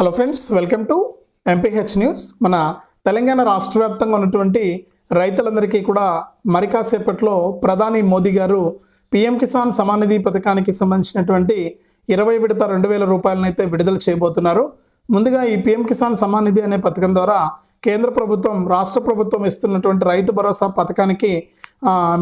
Hello friends welcome to MPH news మన తెలంగాణ రాష్ట్ర వ్యాప్తంగా ఉన్నటువంటి రైతులందరికీ కూడా మరి కాసేపట్లో ప్రధాని మోదీ గారు పిఎం కిసాన్ సమానిధి పథకానికి సంబంధించినటువంటి ఇరవై విడత రెండు వేల రూపాయలనైతే విడుదల చేయబోతున్నారు. ముందుగా ఈ పిఎం కిసాన్ సమానిధి అనే పథకం ద్వారా కేంద్ర ప్రభుత్వం రాష్ట్ర ప్రభుత్వం ఇస్తున్నటువంటి రైతు భరోసా పథకానికి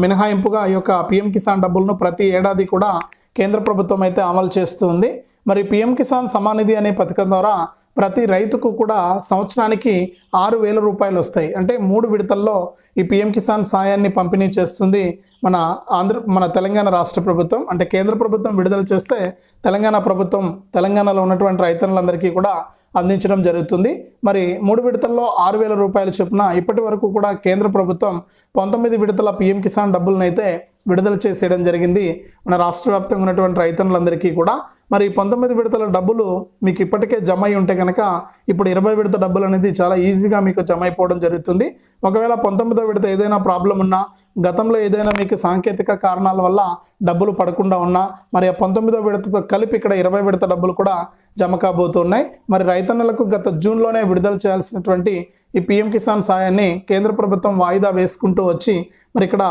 మినహాయింపుగా ఈ యొక్క పిఎం కిసాన్ డబ్బులను ప్రతి ఏడాది కూడా కేంద్ర ప్రభుత్వం అయితే అమలు చేస్తుంది మరి పిఎం కిసాన్ సమాన్ నిధి అనే పథకం ద్వారా ప్రతి రైతుకు కూడా సంవత్సరానికి ఆరు వేల రూపాయలు వస్తాయి అంటే మూడు విడతల్లో ఈ పిఎం కిసాన్ సాయాన్ని పంపిణీ చేస్తుంది మన ఆంధ్ర మన తెలంగాణ రాష్ట్ర ప్రభుత్వం. అంటే కేంద్ర ప్రభుత్వం విడుదల చేస్తే తెలంగాణ ప్రభుత్వం తెలంగాణలో ఉన్నటువంటి రైతులందరికీ కూడా అందించడం జరుగుతుంది. మరి మూడు విడతల్లో ఆరు వేల రూపాయలు చొప్పున ఇప్పటి వరకు కూడా కేంద్ర ప్రభుత్వం పంతొమ్మిది విడతల పిఎం కిసాన్ డబ్బులనైతే విడుదల చేసేయడం జరిగింది. మన రాష్ట్ర వ్యాప్తంగా ఉన్నటువంటి రైతన్నులందరికీ కూడా. మరి పంతొమ్మిది విడతల డబ్బులు మీకు ఇప్పటికే జమ అయి ఉంటే కనుక ఇప్పుడు ఇరవై విడత డబ్బులు అనేది చాలా ఈజీ ఈజీగా మీకు జమ అయిపోవడం జరుగుతుంది. ఒకవేళ పంతొమ్మిదో విడత ఏదైనా ప్రాబ్లం ఉన్నా గతంలో ఏదైనా మీకు సాంకేతిక కారణాల వల్ల డబ్బులు పడకుండా ఉన్నా మరి ఆ పంతొమ్మిదో విడతతో కలిపి ఇక్కడ ఇరవై విడత డబ్బులు కూడా జమ కాబోతున్నాయి. మరి రైతన్నలకు గత జూన్లోనే విడుదల చేయాల్సినటువంటి ఈ పిఎం కిసాన్ సాయాన్ని కేంద్ర ప్రభుత్వం వాయిదా వేసుకుంటూ వచ్చి మరి ఇక్కడ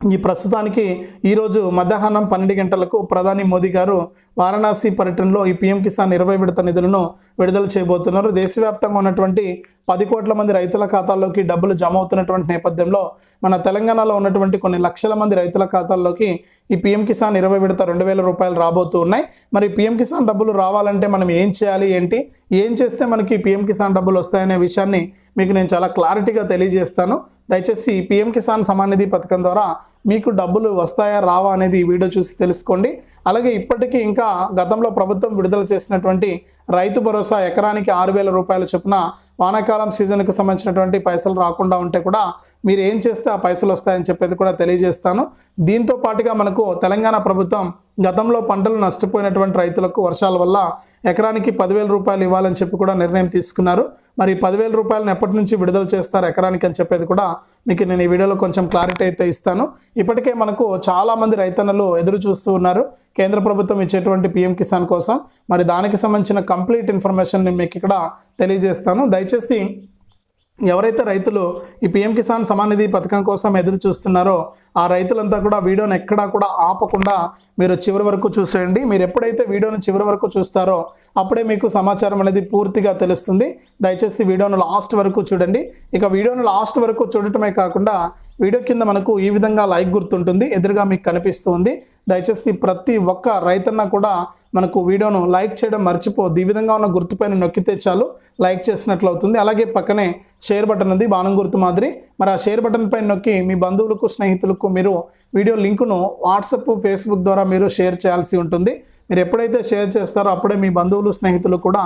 ఈ ప్రస్తుతానికి ఈరోజు మధ్యాహ్నం పన్నెండు గంటలకు ప్రధాని మోదీ గారు వారణాసి పర్యటనలో ఈ పీఎం కిసాన్ ఇరవై విడత నిధులను విడుదల చేయబోతున్నారు. దేశవ్యాప్తంగా ఉన్నటువంటి పది కోట్ల మంది రైతుల ఖాతాల్లోకి డబ్బులు జమ అవుతున్నటువంటి నేపథ్యంలో మన తెలంగాణలో ఉన్నటువంటి కొన్ని లక్షల మంది రైతుల ఖాతాల్లోకి ఈ పీఎం కిసాన్ ఇరవై విడత రెండు వేల రూపాయలు రాబోతూ ఉన్నాయి. మరి పీఎం కిసాన్ డబ్బులు రావాలంటే మనం ఏం చేయాలి ఏంటి? ఏం చేస్తే మనకి పీఎం కిసాన్ డబ్బులు వస్తాయనే విషయాన్ని మీకు నేను చాలా క్లారిటీగా తెలియజేస్తాను. దయచేసి పీఎం కిసాన్ సమాన్ నిధి పథకం ద్వారా మీకు డబ్బులు వస్తాయా రావా అనేది ఈ వీడియో చూసి తెలుసుకోండి. అలాగే ఇప్పటికీ ఇంకా గతంలో ప్రభుత్వం విడుదల చేసినటువంటి రైతు భరోసా ఎకరానికి ఆరు వేల రూపాయల చొప్పున వానాకాలం సీజన్కు సంబంధించినటువంటి పైసలు రాకుండా ఉంటే కూడా మీరు ఏం చేస్తే ఆ పైసలు వస్తాయని చెప్పేది కూడా తెలియజేస్తాను. దీంతో పాటుగా మనకు తెలంగాణ ప్రభుత్వం గతంలో పంటలు నష్టపోయినటువంటి రైతులకు వర్షాల వల్ల ఎకరానికి పదివేల రూపాయలు ఇవ్వాలని చెప్పి కూడా నిర్ణయం తీసుకున్నారు. మరి పదివేల రూపాయలను ఎప్పటి నుంచి విడుదల చేస్తారు ఎకరానికి అని చెప్పేది కూడా మీకు నేను ఈ వీడియోలో కొంచెం క్లారిటీ అయితే ఇస్తాను. ఇప్పటికే మనకు చాలామంది రైతన్నలు ఎదురు చూస్తూ ఉన్నారు. కేంద్ర ప్రభుత్వం ఇచ్చేటువంటి పిఎం కిసాన్ కోసం. మరి దానికి సంబంధించిన కంప్లీట్ ఇన్ఫర్మేషన్ నేను మీకు ఇక్కడ తెలియజేస్తాను. దయచేసి ఎవరైతే రైతులు ఈ పిఎం కిసాన్ సమాన్ నిధి పథకం కోసం ఎదురు చూస్తున్నారో ఆ రైతులంతా కూడా వీడియోని ఎక్కడా కూడా ఆపకుండా మీరు చివరి వరకు చూసేయండి. మీరు ఎప్పుడైతే వీడియోని చివరి వరకు చూస్తారో అప్పుడే మీకు సమాచారం అనేది పూర్తిగా తెలుస్తుంది. దయచేసి వీడియోను లాస్ట్ వరకు చూడండి. ఇక వీడియోను లాస్ట్ వరకు చూడటమే కాకుండా వీడియో కింద మనకు ఈ విధంగా లైక్ గుర్తుంటుంది. ఎదురుగా మీకు కనిపిస్తుంది దయచేసి ప్రతి ఒక్క రైతన్న కూడా మనకు వీడియోను లైక్ చేయడం మర్చిపోద్ది ఈ విధంగా ఉన్న గుర్తుపైన నొక్కితే చాలు లైక్ చేసినట్లు అవుతుంది. అలాగే పక్కనే షేర్ బటన్ ఉంది బాణం గుర్తు మాదిరి. మరి ఆ షేర్ బటన్ పైన నొక్కి మీ బంధువులకు స్నేహితులకు మీరు వీడియో లింకును వాట్సప్ ఫేస్బుక్ ద్వారా మీరు షేర్ చేయాల్సి ఉంటుంది. మీరు ఎప్పుడైతే షేర్ చేస్తారో అప్పుడే మీ బంధువులు స్నేహితులు కూడా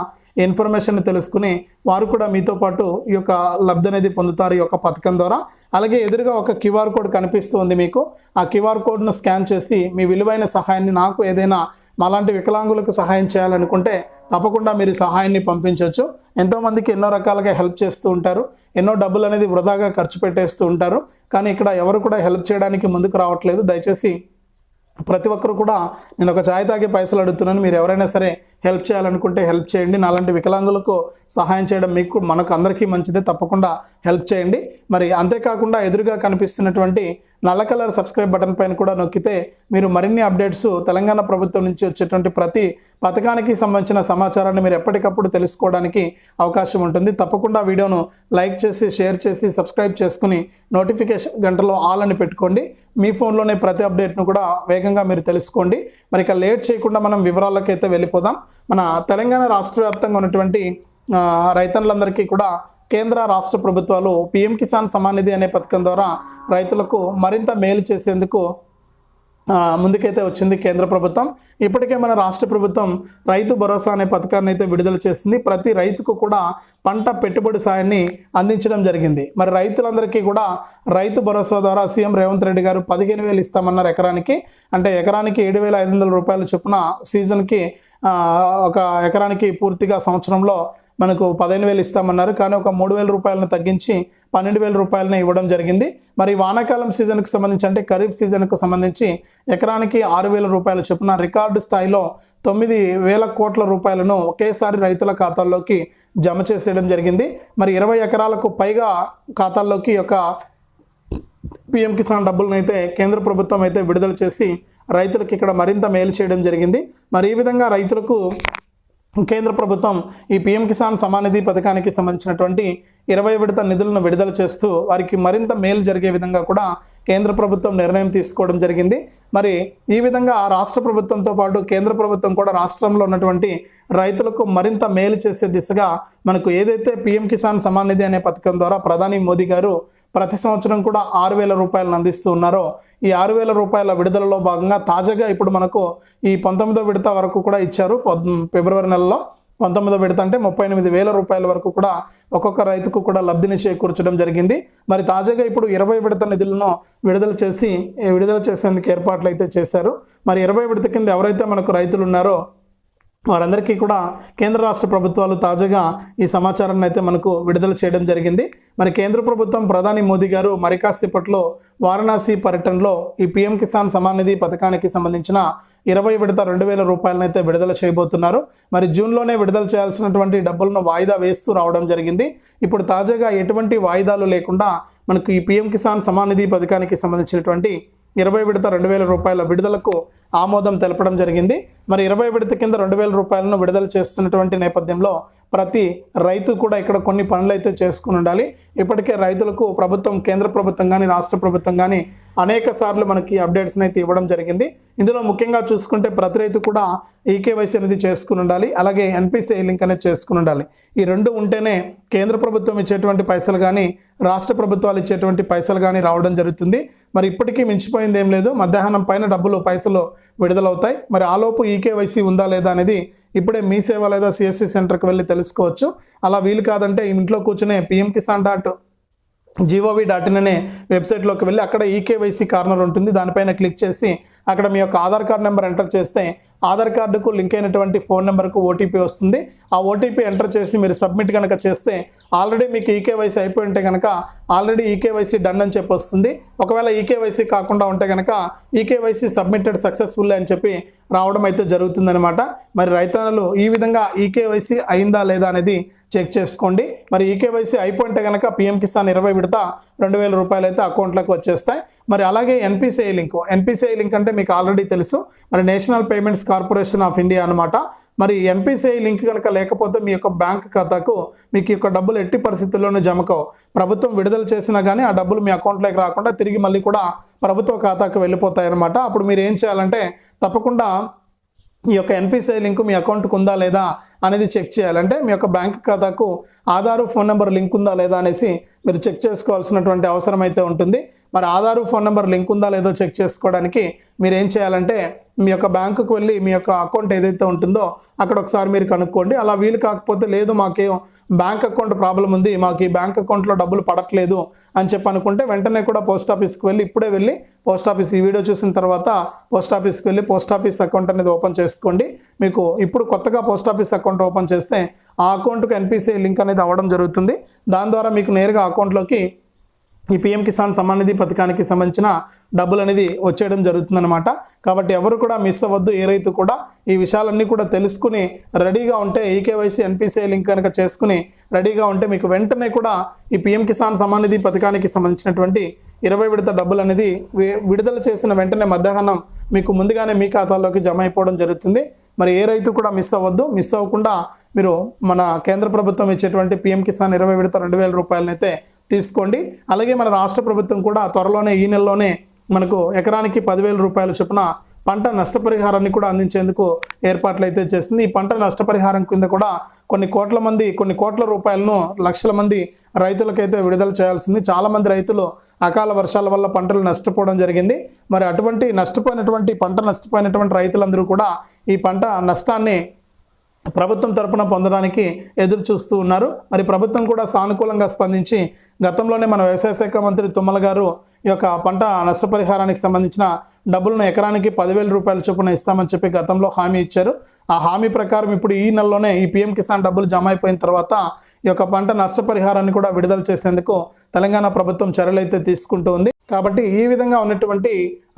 ఇన్ఫర్మేషన్ తెలుసుకుని వారు కూడా మీతో పాటు ఈ యొక్క లబ్ధి అనేది పొందుతారు ఈ యొక్క పథకం ద్వారా. అలాగే ఎదురుగా ఒక క్యూఆర్ కోడ్ కనిపిస్తుంది మీకు. ఆ క్యూఆర్ కోడ్ను స్కాన్ చేసి మీ విలువైన సహాయాన్ని నాకు ఏదైనా మాలాంటి వికలాంగులకు సహాయం చేయాలనుకుంటే తప్పకుండా మీరు సహాయాన్ని పంపించవచ్చు ఎంతోమందికి ఎన్నో రకాలుగా హెల్ప్ చేస్తూ ఉంటారు. ఎన్నో డబ్బులు అనేది వృధాగా ఖర్చు పెట్టేస్తూ ఉంటారు. కానీ ఇక్కడ ఎవరు కూడా హెల్ప్ చేయడానికి ముందుకు రావట్లేదు. దయచేసి ప్రతి ఒక్కరు కూడా నేను ఒక ఛాయ్ తాగి పైసలు అడుగుతున్నాను. మీరు ఎవరైనా సరే హెల్ప్ చేయాలనుకుంటే హెల్ప్ చేయండి. నాలాంటి వికలాంగులకు సహాయం చేయడం మీకు మనకు అందరికీ మంచిదే. తప్పకుండా హెల్ప్ చేయండి. మరి అంతేకాకుండా ఎదురుగా కనిపిస్తున్నటువంటి నల్ల కలర్ సబ్స్క్రైబ్ బటన్ పైన కూడా నొక్కితే మీరు మరిన్ని అప్డేట్స్ తెలంగాణ ప్రభుత్వం నుంచి వచ్చేటువంటి ప్రతి పథకానికి సంబంధించిన సమాచారాన్ని మీరు ఎప్పటికప్పుడు తెలుసుకోవడానికి అవకాశం ఉంటుంది. తప్పకుండా వీడియోను లైక్ చేసి షేర్ చేసి సబ్స్క్రైబ్ చేసుకుని నోటిఫికేషన్ గంటలో ఆల్ అని పెట్టుకోండి. మీ ఫోన్లోనే ప్రతి అప్డేట్ను కూడా వేగంగా మీరు తెలుసుకోండి. మరి ఇక లేట్ చేయకుండా మనం వివరాలకైతే అయితే వెళ్ళిపోదాం. మన తెలంగాణ రాష్ట్ర వ్యాప్తంగా ఉన్నటువంటి ఆ, రైతన్నులందరికీ కూడా కేంద్ర రాష్ట్ర ప్రభుత్వాలు పిఎం కిసాన్ సమానిధి అనే పథకం ద్వారా రైతులకు మరింత మేలు చేసేందుకు ముందుకైతే వచ్చింది కేంద్ర ప్రభుత్వం. ఇప్పటికే మన రాష్ట్ర ప్రభుత్వం రైతు భరోసా అనే పథకాన్ని అయితే విడుదల చేసింది. ప్రతి రైతుకు కూడా పంట పెట్టుబడి సాయాన్ని అందించడం జరిగింది. మరి రైతులందరికీ కూడా రైతు భరోసా ద్వారా సీఎం రేవంత్ రెడ్డి గారు పదిహేను వేలు ఇస్తామన్నారు ఎకరానికి. అంటే ఎకరానికి ఏడు వేల ఐదు వందల రూపాయల చొప్పున సీజన్కి ఒక ఎకరానికి పూర్తిగా సంవత్సరంలో మనకు పదిహేను వేలు ఇస్తామన్నారు. కానీ ఒక మూడు వేల రూపాయలను తగ్గించి పన్నెండు వేల రూపాయలను ఇవ్వడం జరిగింది. మరి వానాకాలం సీజన్కు సంబంధించి అంటే ఖరీఫ్ సీజన్కు సంబంధించి ఎకరానికి ఆరు వేల రూపాయల చొప్పున రికార్డు స్థాయిలో తొమ్మిది వేల కోట్ల రూపాయలను ఒకేసారి రైతుల ఖాతాల్లోకి జమ చేసేయడం జరిగింది. మరి ఇరవై ఎకరాలకు పైగా ఖాతాల్లోకి ఒక యొక్క పిఎం కిసాన్ డబ్బులను అయితే కేంద్ర ప్రభుత్వం అయితే విడుదల చేసి రైతులకు ఇక్కడ మరింత మేలు చేయడం జరిగింది. మరి ఈ విధంగా రైతులకు కేంద్ర ప్రభుత్వం ఈ పిఎం కిసాన్ సమానిధి పథకానికి సంబంధించినటువంటి ఇరవై విడత నిధులను విడుదల చేస్తూ వారికి మరింత మేలు జరిగే విధంగా కూడా కేంద్ర ప్రభుత్వం నిర్ణయం తీసుకోవడం జరిగింది. మరి ఈ విధంగా రాష్ట్ర ప్రభుత్వంతో పాటు కేంద్ర ప్రభుత్వం కూడా రాష్ట్రంలో ఉన్నటువంటి రైతులకు మరింత మేలు చేసే దిశగా మనకు ఏదైతే పిఎం కిసాన్ సమాన్ నిధి అనే పథకం ద్వారా ప్రధాని మోదీ గారు ప్రతి సంవత్సరం కూడా ఆరు వేల రూపాయలను అందిస్తూ ఉన్నారో ఈ ఆరు వేల రూపాయల విడుదలలో భాగంగా తాజాగా ఇప్పుడు మనకు ఈ పంతొమ్మిదో విడత వరకు కూడా ఇచ్చారు. ఫిబ్రవరి నెలలో పంతొమ్మిదో విడత అంటే ముప్పై ఎనిమిది వేల రూపాయల వరకు కూడా ఒక్కొక్క రైతుకు కూడా లబ్ధిని చేకూర్చడం జరిగింది. మరి తాజాగా ఇప్పుడు ఇరవై విడత నిధులను విడుదల చేసి విడుదల చేసేందుకు ఏర్పాట్లు అయితే చేశారు. మరి ఇరవై విడత కింద ఎవరైతే మనకు రైతులు ఉన్నారో వారందరికీ కూడా కేంద్ర రాష్ట్ర ప్రభుత్వాలు తాజాగా ఈ సమాచారాన్ని అయితే మనకు విడుదల చేయడం జరిగింది. మరి కేంద్ర ప్రభుత్వం ప్రధాని మోదీ గారు మరికాసేపట్లో వారణాసి పర్యటనలో ఈ పిఎం కిసాన్ సమాన్ నిధి పథకానికి సంబంధించిన ఇరవై విడత రెండు వేల రూపాయలనైతే విడుదల చేయబోతున్నారు. మరి జూన్లోనే విడుదల చేయాల్సినటువంటి డబ్బులను వాయిదా వేస్తూ రావడం జరిగింది. ఇప్పుడు తాజాగా ఎటువంటి వాయిదాలు లేకుండా మనకు ఈ పిఎం కిసాన్ సమాన్ నిధి పథకానికి సంబంధించినటువంటి ఇరవై విడత రెండు వేల రూపాయల విడుదలకు ఆమోదం తెలపడం జరిగింది. మరి ఇరవై విడత కింద రెండు వేల రూపాయలను విడుదల చేస్తున్నటువంటి నేపథ్యంలో ప్రతి రైతు కూడా ఇక్కడ కొన్ని పనులు అయితే చేసుకుని ఉండాలి. ఇప్పటికే రైతులకు ప్రభుత్వం కేంద్ర ప్రభుత్వం కానీ రాష్ట్ర ప్రభుత్వం కానీ అనేక సార్లు మనకి అప్డేట్స్ని అయితే ఇవ్వడం జరిగింది. ఇందులో ముఖ్యంగా చూసుకుంటే ప్రతి రైతు కూడా ఈకేవైసీ అనేది చేసుకుని ఉండాలి. అలాగే ఎన్పిసిఐ లింక్ అనేది చేసుకుని ఉండాలి. ఈ రెండు ఉంటేనే కేంద్ర ప్రభుత్వం ఇచ్చేటువంటి పైసలు కానీ రాష్ట్ర ప్రభుత్వాలు ఇచ్చేటువంటి పైసలు కానీ రావడం జరుగుతుంది. మరి ఇప్పటికీ మించిపోయింది ఏం లేదు. మధ్యాహ్నం పైన డబ్బులు పైసలు విడుదలవుతాయి. మరి ఆలోపు ఈకేవైసీ ఉందా లేదా అనేది ఇప్పుడే మీ సేవ లేదా సిఎస్సి సెంటర్కి వెళ్ళి తెలుసుకోవచ్చు. అలా వీలు కాదంటే ఇంట్లో కూర్చునే PM Kisan dot G O V dot in అనే వెబ్సైట్లోకి వెళ్ళి అక్కడ ఈకేవైసీ కార్నర్ ఉంటుంది. దానిపైన క్లిక్ చేసి అక్కడ మీ యొక్క ఆధార్ కార్డ్ నెంబర్ ఎంటర్ చేస్తే ఆధార్ కార్డుకు లింక్ అయినటువంటి ఫోన్ నెంబర్కు ఓటీపీ వస్తుంది. ఆ ఓటీపీ ఎంటర్ చేసి మీరు సబ్మిట్ కనుక చేస్తే ఆల్రెడీ మీకు ఈకేవైసీ అయిపోయి ఉంటే కనుక ఆల్రెడీ ఈకేవైసీ డన్ అని చెప్పి వస్తుంది. ఒకవేళ ఈకేవైసీ కాకుండా ఉంటే కనుక ఈకేవైసీ సబ్మిటెడ్ సక్సెస్ఫుల్ అని చెప్పి రావడం అయితే జరుగుతుందనమాట మరి రైతన్నలు ఈ విధంగా ఈకేవైసీ అయిందా లేదా అనేది చెక్ చేసుకోండి. మరి ఈకేవైసీ అయిపోయింటే కనుక పిఎం కిసాన్ ఇరవై విడత రెండు వేల రూపాయలు అయితే అకౌంట్లోకి వచ్చేస్తాయి. మరి అలాగే ఎన్పిసిఐ లింక్. ఎన్పిసిఐ లింక్ అంటే మీకు ఆల్రెడీ తెలుసు. మరి national payments corporation of India అనమాట మరి ఎన్పిసిఐ లింక్ కనుక లేకపోతే మీ యొక్క బ్యాంక్ ఖాతాకు మీకు యొక్క డబ్బులు ఎట్టి పరిస్థితుల్లోనూ జమకవు ప్రభుత్వం విడుదల చేసినా కానీ ఆ డబ్బులు మీ అకౌంట్లోకి రాకుండా తిరిగి మళ్ళీ కూడా ప్రభుత్వ ఖాతాకు వెళ్ళిపోతాయి అనమాట అప్పుడు మీరు ఏం చేయాలంటే తప్పకుండా ఈ యొక్క ఎన్పిసిఐ లింక్ మీ అకౌంట్కి ఉందా లేదా అనేది చెక్ చేయాలంటే మీ యొక్క బ్యాంక్ ఖాతాకు ఆధారు ఫోన్ నెంబర్ లింక్ ఉందా లేదా అనేసి మీరు చెక్ చేసుకోవాల్సినటువంటి అవసరం అయితే ఉంటుంది. మరి ఆధారు ఫోన్ నెంబర్ లింక్ ఉందా లేదో చెక్ చేసుకోవడానికి మీరు ఏం చేయాలంటే మీ యొక్క బ్యాంకుకు వెళ్ళి మీ యొక్క అకౌంట్ ఏదైతే ఉంటుందో అక్కడ ఒకసారి మీరు కనుక్కోండి. అలా వీలు కాకపోతే లేదు మాకేం బ్యాంక్ అకౌంట్ ప్రాబ్లం ఉంది మాకు ఈ బ్యాంక్ అకౌంట్లో డబ్బులు పడట్లేదు అని చెప్పి అనుకుంటే వెంటనే కూడా పోస్ట్ ఆఫీస్కి వెళ్ళి ఇప్పుడే వెళ్ళి పోస్ట్ ఆఫీస్ ఈ వీడియో చూసిన తర్వాత పోస్ట్ ఆఫీస్కి వెళ్ళి పోస్ట్ ఆఫీస్ అకౌంట్ అనేది ఓపెన్ చేసుకోండి. మీకు ఇప్పుడు కొత్తగా పోస్ట్ ఆఫీస్ అకౌంట్ ఓపెన్ చేస్తే ఆ అకౌంట్కి ఎన్పిసిఐ లింక్ అనేది అవ్వడం జరుగుతుంది. దాని ద్వారా మీకు నేరుగా అకౌంట్లోకి ఈ పిఎం కిసాన్ సమ్మాన్ నిధి పథకానికి సంబంధించిన డబ్బులు అనేది వచ్చేయడం జరుగుతుందన్నమాట. కాబట్టి ఎవరు కూడా మిస్ అవ్వద్దు ఏ రైతు కూడా ఈ విషయాలన్నీ కూడా తెలుసుకుని రెడీగా ఉంటే ఈకేవైసీ ఎన్పిసిఐ లింక్ కనుక చేసుకుని రెడీగా ఉంటే మీకు వెంటనే కూడా ఈ పిఎం కిసాన్ సమ్మాన్ నిధి పథకానికి సంబంధించినటువంటి ఇరవై విడత డబ్బులు అనేది వి- విడుదల చేసిన వెంటనే మధ్యాహ్నం మీకు ముందుగానే మీ ఖాతాలోకి జమ అయిపోవడం జరుగుతుంది. మరి ఏ రైతు కూడా మిస్ అవ్వద్దు మిస్ అవ్వకుండా మీరు మన కేంద్ర ప్రభుత్వం ఇచ్చేటువంటి పిఎం కిసాన్ ఇరవై విడత రెండు వేల రూపాయలనైతే తీసుకోండి. అలాగే మన రాష్ట్ర ప్రభుత్వం కూడా త్వరలోనే ఈ నెలలోనే మనకు ఎకరానికి పదివేల రూపాయల చొప్పున పంట నష్టపరిహారాన్ని కూడా అందించేందుకు ఏర్పాట్లు అయితే చేసింది. ఈ పంట నష్టపరిహారం కింద కూడా కొన్ని కోట్ల మంది కొన్ని కోట్ల రూపాయలను లక్షల మంది రైతులకైతే విడుదల చేయాల్సింది. చాలామంది రైతులు అకాల వర్షాల వల్ల పంటలు నష్టపోవడం జరిగింది. మరి అటువంటి నష్టపోయినటువంటి పంట నష్టపోయినటువంటి రైతులందరూ కూడా ఈ పంట నష్టాన్ని ప్రభుత్వం తరపున పొందడానికి ఎదురు చూస్తూ ఉన్నారు. మరి ప్రభుత్వం కూడా సానుకూలంగా స్పందించి గతంలోనే మన వ్యవసాయ శాఖ మంత్రి తుమ్మల గారు ఈ యొక్క పంట నష్టపరిహారానికి సంబంధించిన డబ్బులను ఎకరానికి పదివేల రూపాయల చొప్పున ఇస్తామని చెప్పి గతంలో హామీ ఇచ్చారు. ఆ హామీ ప్రకారం ఇప్పుడు ఈ నెలలోనే ఈ పీఎం కిసాన్ డబ్బులు జమ అయిపోయిన తర్వాత ఈ యొక్క పంట నష్టపరిహారాన్ని కూడా విడుదల చేసేందుకు తెలంగాణ ప్రభుత్వం చర్యలైతే తీసుకుంటూ ఉంది. కాబట్టి ఈ విధంగా ఉన్నటువంటి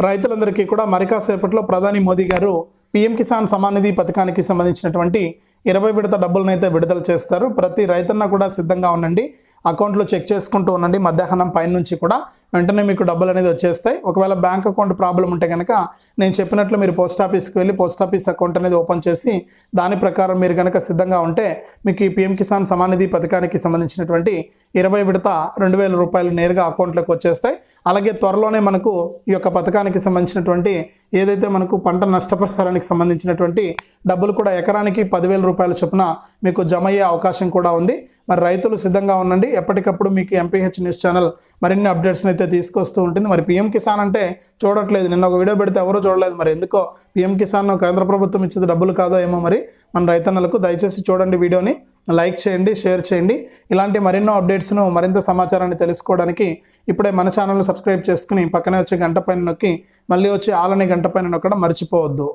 రైతులందరికీ కూడా మరికాసేపట్లో ప్రధాని మోదీ గారు పీఎం కిసాన్ సమాన్ నిధి పథకానికి సంబంధించినటువంటి ఇరవై విడత డబ్బులను అయితే విడుదల చేస్తారు. ప్రతి రైతన్న కూడా సిద్ధంగా ఉండండి. అకౌంట్లో చెక్ చేసుకుంటూ ఉండండి. మధ్యాహ్నం పైన నుంచి కూడా వెంటనే మీకు డబ్బులు అనేది వచ్చేస్తాయి. ఒకవేళ బ్యాంక్ అకౌంట్ ప్రాబ్లం ఉంటే కనుక నేను చెప్పినట్లు మీరు పోస్ట్ ఆఫీస్కి వెళ్ళి పోస్ట్ ఆఫీస్ అకౌంట్ అనేది ఓపెన్ చేసి దాని ప్రకారం మీరు కనుక సిద్ధంగా ఉంటే మీకు ఈ పీఎం కిసాన్ సమానిధి పథకానికి సంబంధించినటువంటి ఇరవై విడత రెండు వేల రూపాయలు నేరుగా అకౌంట్లోకి వచ్చేస్తాయి. అలాగే త్వరలోనే మనకు ఈ యొక్క పథకానికి సంబంధించినటువంటి ఏదైతే మనకు పంట నష్టపరిహారానికి సంబంధించినటువంటి డబ్బులు కూడా ఎకరానికి పదివేల రూపాయల చొప్పున మీకు జమ అయ్యే అవకాశం కూడా ఉంది. మరి రైతులు సిద్ధంగా ఉండండి. ఎప్పటికప్పుడు మీకు ఎంపీహెచ్ న్యూస్ ఛానల్ మరిన్ని అప్డేట్స్ని అయితే తీసుకొస్తూ ఉంటుంది. మరి పీఎం కిసాన్ అంటే చూడట్లేదు. నిన్న ఒక వీడియో పెడితే ఎవరూ చూడలేదు. మరి ఎందుకో పీఎం కిసాన్ కేంద్ర ప్రభుత్వం ఇచ్చేది డబ్బులు కాదో ఏమో మరి మన రైతన్నలకు దయచేసి చూడండి వీడియోని. లైక్ చేయండి షేర్ చేయండి. ఇలాంటి మరెన్నో అప్డేట్స్ను మరింత సమాచారాన్ని తెలుసుకోవడానికి ఇప్పుడే మన ఛానల్ను సబ్స్క్రైబ్ చేసుకుని పక్కనే వచ్చే గంట పైన నొక్కి మళ్ళీ వచ్చి ఆలని గంట పైన నొక్కడం మర్చిపోవద్దు.